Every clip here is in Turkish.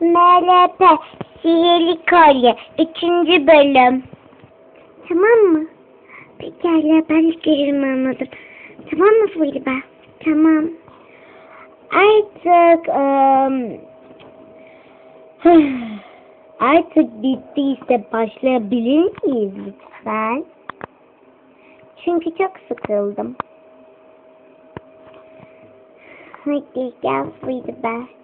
MLP Sihirli Kolye 3. bölüm. Tamam mı? Pekala ben hiçbirimi anladım. Tamam mı Fulba? Tamam. Artık ım, artık bittiyse başlayabilir miyiz lütfen? Çünkü çok sıkıldım. Hadi gel Fulba.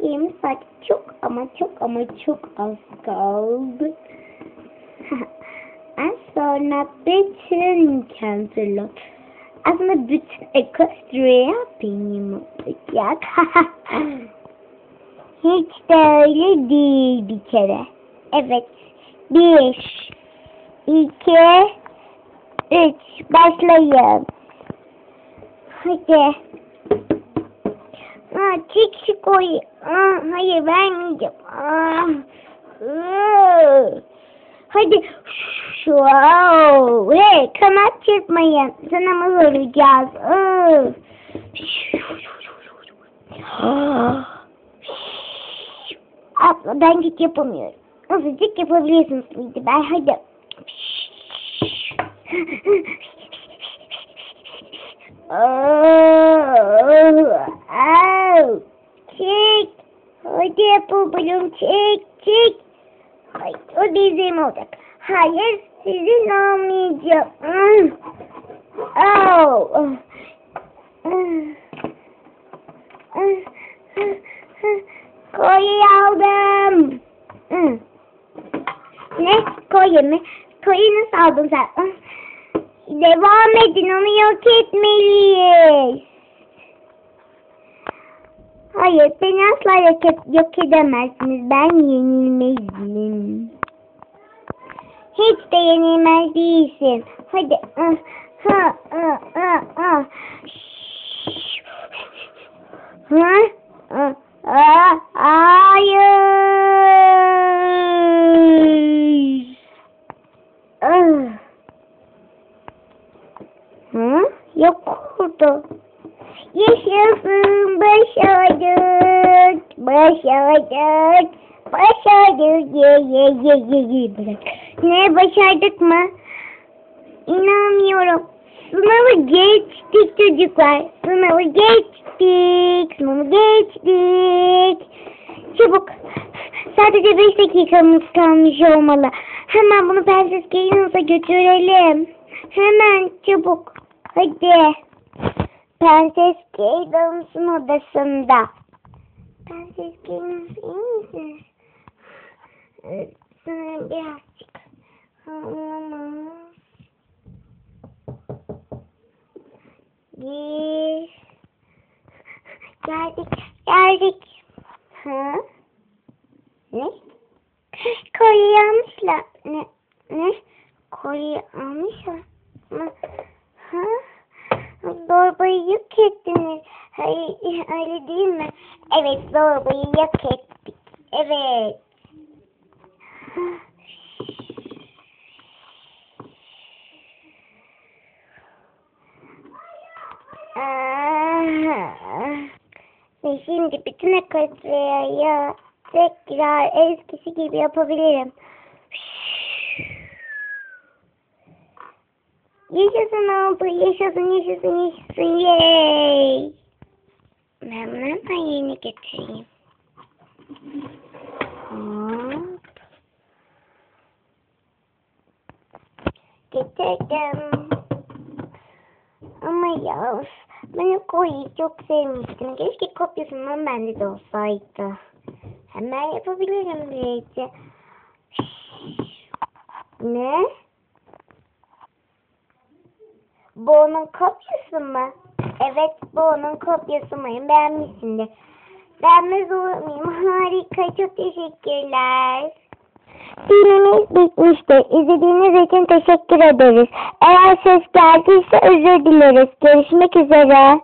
20 saat çok ama çok ama çok az kaldı. en sonra bütün Canterlot. Aslında bütün Equestria benim olacak. Hiç de öyle değil bir kere. Evet. Bir, iki, üç. Başlayın. Hadi. Aa, çek şu koyu. Aa, hayır vermeyeceğim. Aa. Hadi. Wow. Hey kanat çırpmayın. Sana mı vuracağız? Abla ben hiç yapamıyorum. Azıcık yapabiliyorsunuz muydu ben hadi. Au, Hadi yapalım çek çek. Ay, o bizim olacak. Hayır sizin olmayacak. Hmm. Au. Koyu aldım. Hmm. Ne? Koyu mu? Koyu nasıl aldın sen? Devam edin onu yok etmeliyiz. Hayır beni asla yok, yok edemezsiniz. Ben yenilmezim. Hiç de yenilmez değilsin. Hadi. ah, Ha, ha, ha, ha. Ha? Ha? Ha? Hayır. Ah. Hı? Yok oldu. Yaşasın başardık. Başardık. Başardık. Ye ye ye ye ye. Ne başardık mı? İnanmıyorum. Sınavı geçtik çocuklar. Sınavı geçtik. Sınavı geçtik. Çabuk. Sadece 5 dakikamız kalmış olmalı. Hemen bunu Prenses Galen'sa götürelim. Hemen çabuk. Hadi. Prenses Galen'sın odasında. Prenses Galen iyi misin? Ee, Sanırım birazcık. Olamaz. Gir. Geldik. Geldik. Ha? Ne? Kolye almışlar. Ne? Ne? Kolye almışlar. Zorbayı yok ettiniz. Hayır, öyle değil mi? Evet, zorbayı yok ettik. Evet. Ve şimdi bütün ekvasyayı tekrar eskisi gibi yapabilirim. Yaşasın oldu, yaşasın, yaşasın, yaşasın, yay! Ben hemen yerine getireyim. Hop. Getirdim. Ama ya ben o koyu çok sevmiştim. Keşke kopyasından bende de olsaydı. Hemen yapabilirim böylece. Ne? Bu onun kopyası mı? Evet bu onun kopyası mı? Beğenmişsindir. Beğenmez olur muyum? Harika çok teşekkürler. Filmimiz bitmiştir. İzlediğiniz için teşekkür ederiz. Eğer ses geldiyse özür dileriz. Görüşmek üzere.